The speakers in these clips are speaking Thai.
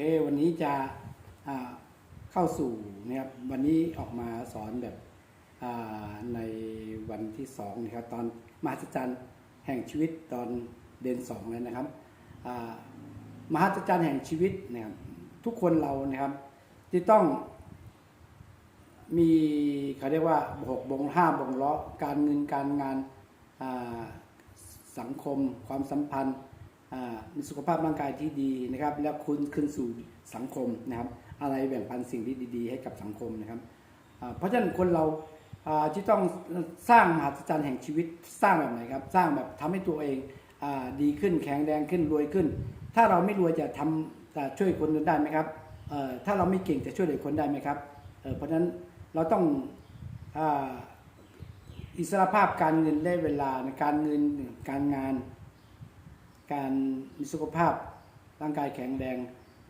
เควันนี้จะเข้าสู่นะครับวันนี้ออกมาสอนแบบในวันที่สองนะครับตอนมหัศจรรย์แห่งชีวิตตอนเดือนสองเลยนะครับอ่ามหัศจรรย์แห่งชีวิตนะครับทุกคนเรานะครับที่ต้องมีเขาเรียกว่าหกบงห้าบงล้อการเงินการงานสังคม ความสัมพันธ์ มีสุขภาพร่างกายที่ดีนะครับ แล้วคุณขึ้นสู่สังคมนะครับ อะไรแบ่งปันสิ่งที่ดีๆ ให้กับสังคมนะครับ เพราะฉะนั้นคนเราที่ต้องสร้างมหัศจรรย์แห่งชีวิตสร้างแบบไหนครับ สร้างแบบทำให้ตัวเองอดีขึ้นแข็งแรงขึ้นรวยขึ้น ถ้าเราไม่รวยจะทำจะช่วยคนได้ไหมครับถ้าเราไม่เก่งจะช่วยเหลือคนได้ไหมครับเพราะฉะนั้นเราต้องอ,อิสรภาพการเงินได้เวลาในการเงินการงาน การมีสุขภาพร่างกายแข็งแรง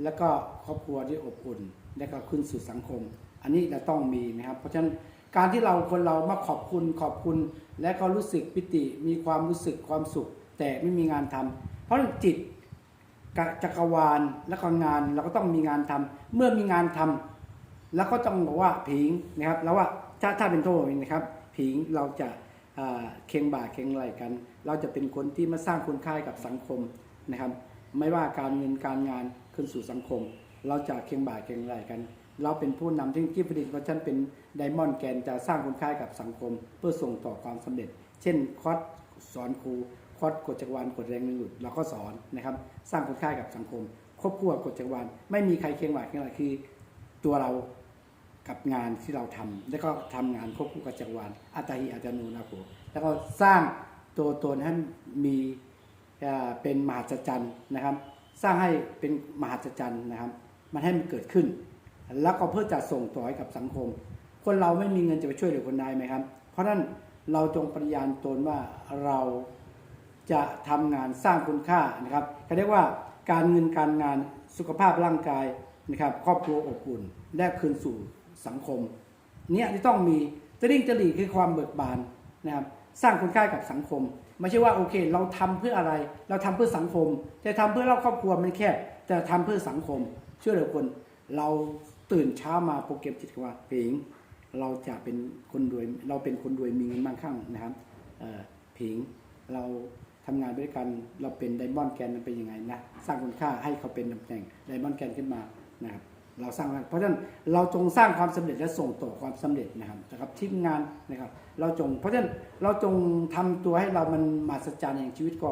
แล้วก็ครอบครัวที่อบอุ่นและก็ขึ้นสู่สังคม อันนี้เราต้องมีนะครับ เพราะฉะนั้นการที่เราคนเรามาขอบคุณขอบคุณ และก็รู้สึกปิติมีความรู้สึกความสุข แต่ไม่มีงานทำเพราะจิตจักรวาลและก็งานเราก็ต้องมีงานทำเมื่อมีงานทำแล้วก็ต้องบอกว่าผิงนะครับแล้วว่าถ้าถ้าเป็นโทษนะครับ ผิงเราจะ เคียงบ่าเคียงไหลกัน เราจะเป็นคนที่มาสร้างคุณค่ากับสังคมนะครับ ไม่ว่าการเงินการงานขึ้นสู่สังคม เราจะเคียงบ่าเคียงไหลกัน เราเป็นผู้นำที่ที่ผลิตว่าฉันเป็นไดมอนด์แกนจะสร้างคุณค่ากับสังคม เพื่อส่งต่อความสำเร็จ เช่นคอร์สสอนครูคอร์สกฎจักรวาลกฎแรงหนึ่งหลุดเราก็สอนนะครับ สร้างคุณค่ากับสังคมควบคู่กับกฎจักรวาลไม่มีใครเคียงบ่าเคียงไหลคือตัวเรา กับงานที่เราทำแล้วก็ทำงานควบคู่กับจักรวาลอัตตาหิอัตโนนาโกแล้วก็สร้างตัวตนให้มีเป็นมหัศจรรย์นะครับ สร้างให้เป็นมหัศจรรย์นะครับ มันให้มันเกิดขึ้น แล้วก็เพื่อจะส่งต่อให้กับสังคม คนเราไม่มีเงินจะไปช่วยเหลือคนใดไหมครับ เพราะฉะนั้นเราจงปฏิญาณตนว่าเราจะทำงานสร้างคุณค่านะครับเขาเรียกว่าการเงินการงานสุขภาพร่างกายนะครับ ครอบครัวอบอุ่นและคืนสู่ สังคม เนี่ยที่ต้องมีจะริ่งจะหลีคือความเบิกบานนะครับสร้างคุณค่ากับสังคม ไม่ใช่ว่าโอเค เราทำเพื่ออะไร เราทำเพื่อสังคมจะทำเพื่อเราครอบครัวมันแค่แต่ทำเพื่อสังคมช่วยเหลือคนเราตื่นเช้ามาโปรแกรมจิตว่าเพลงเราจะเป็นคนรวยเราเป็นคนรวยมีเงินมั่งคั่งนะครับเอ่อผิงเราทำงานด้วยกันเราเป็นไดมอนด์แกนมันเป็นยังไงนะสร้างคุณค่าให้เขาเป็นตำแหน่งไดมอนด์แกนขึ้นมานะครับ เราสร้างเพราะฉะนั้นเราจงสร้างความสำเร็จและส่งต่อความสำเร็จนะครับนะครับทีมงานนะครับ เราจง เพราะฉะนั้นเราจงทำตัวให้เรามันมหัศจรรย์แห่งชีวิตก็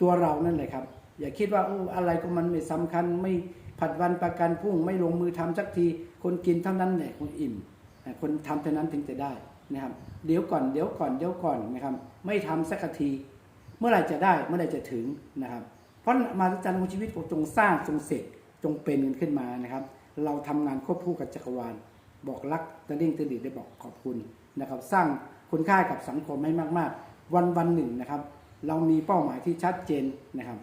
ตัวเรานั่นแหละครับ อย่าคิดว่าโอ้อะไรก็มันไม่สำคัญไม่ผัดวันประกันพรุ่งไม่ลงมือทำสักที คนกินเท่านั้นแหละคนอิ่ม คนทำเท่านั้นถึงจะได้นะครับ เดี๋ยวก่อนเดี๋ยวก่อนเดี๋ยวก่อนนะครับไม่ทำสักที เมื่อไหร่จะได้เมื่อไหร่จะถึงนะครับ เพราะมหัศจรรย์ของชีวิตขอจงสร้างจงเสร็จจงเป็นขึ้นมานะครับ เราทำงานควบคู่กับจักรวาล บอกรักตะลิ่งตะดิดได้บอกขอบคุณนะครับ สร้างคุณค่ากับสังคมให้มาก ๆ วันวันหนึ่งนะครับ เรามีเป้าหมายที่ชัดเจนนะครับ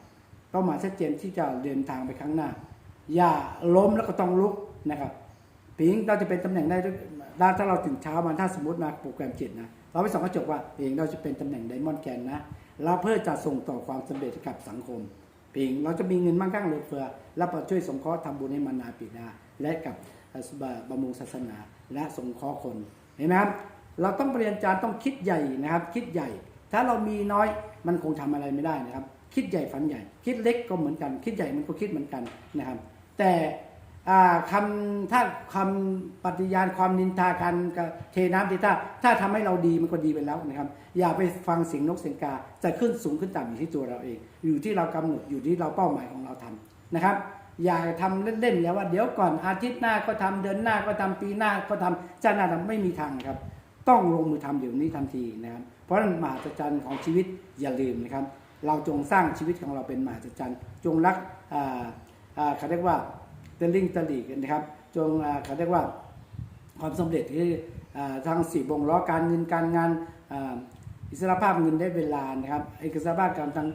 เป้าหมายชัดเจนที่จะเดินทางไปข้างหน้า อย่าล้มแล้วก็ต้องลุกนะครับปิงเราจะเป็นตำแหน่งได้ถ้าเราตื่นเช้ามาถ้าสมมติมาโปรแกรมจิตนะเราไปส่องกระจกว่าปิงเราจะเป็นตำแหน่งไดมอนด์แกนนะเราเพื่อจะส่งต่อความสำเร็จกับสังคม พียงเราจะมีเงินมั่งคั่งเหลือเฟือแล้วก็ช่วยสงเคราะห์ทำบุญให้มานาปิดา และกับบำรุงศาสนาและสงเคราะห์คนเห็นไหมครับเราต้องเรียนจารย์ต้องคิดใหญ่นะครับ คิดใหญ่ ถ้าเรามีน้อยมันคงทำอะไรไม่ได้นะครับ คิดใหญ่ฝันใหญ่ คิดเล็กก็เหมือนกัน คิดใหญ่มันก็คิดเหมือนกันนะครับ แต่ คำถ้าคำปฏิญาณความนินทาการเทน้ำเทท่าถ้าทำให้เราดีมันก็ดีไปแล้วนะครับ อย่าไปฟังเสียงนกเสียงกาจะขึ้นสูงขึ้นต่ำอยู่ที่ตัวเราเอง อยู่ที่เรากำหนดอยู่ที่เราเป้าหมายของเราทำนะครับ อย่าทำเล่นๆแล้วว่าเดี๋ยวก่อนอาทิตย์หน้าก็ทำเดือนหน้าก็ทำปีหน้าก็ทำชาติหน้าทำไม่มีทางครับ ต้องลงมือทำเดี๋ยวนี้ทันทีนะครับ เพราะนั้นมหัศจรรย์ของชีวิตอย่าลืมนะครับ เราจงสร้างชีวิตของเราเป็นมหัศจรรย์จงรักอ่าอ่าเขาเรียกว่า ตลิ่งตลีกันนะครับ จงเขาเรียกว่าความสำเร็จที่ทางสี่วงล้อการเงินการงานอิสรภาพเงินได้เวลานะครับอิสรภาพการทาง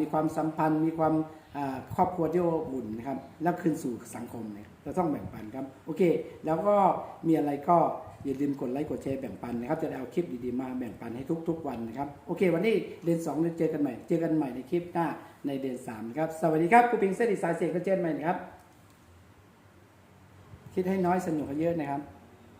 มีความสัมพันธ์ มีความครอบครัวที่อบอุ่นนะครับ แล้วคืนสู่สังคมเนี่ยเราต้องแบ่งปันครับ โอเค แล้วก็มีอะไรก็อย่าลืมกดไลค์กดแชร์แบ่งปันนะครับ จะได้เอาคลิปดีๆมาแบ่งปันให้ทุก ๆ วันนะครับ โอเค วันนี้เดือนสองเจอกันใหม่ เจอกันใหม่ในคลิปหน้าในเดือนสามครับ สวัสดีครับกูปิงเซติสายเสกก็เจอกันใหม่นะครับ คิดให้น้อยสนุกให้เยอะนะครับ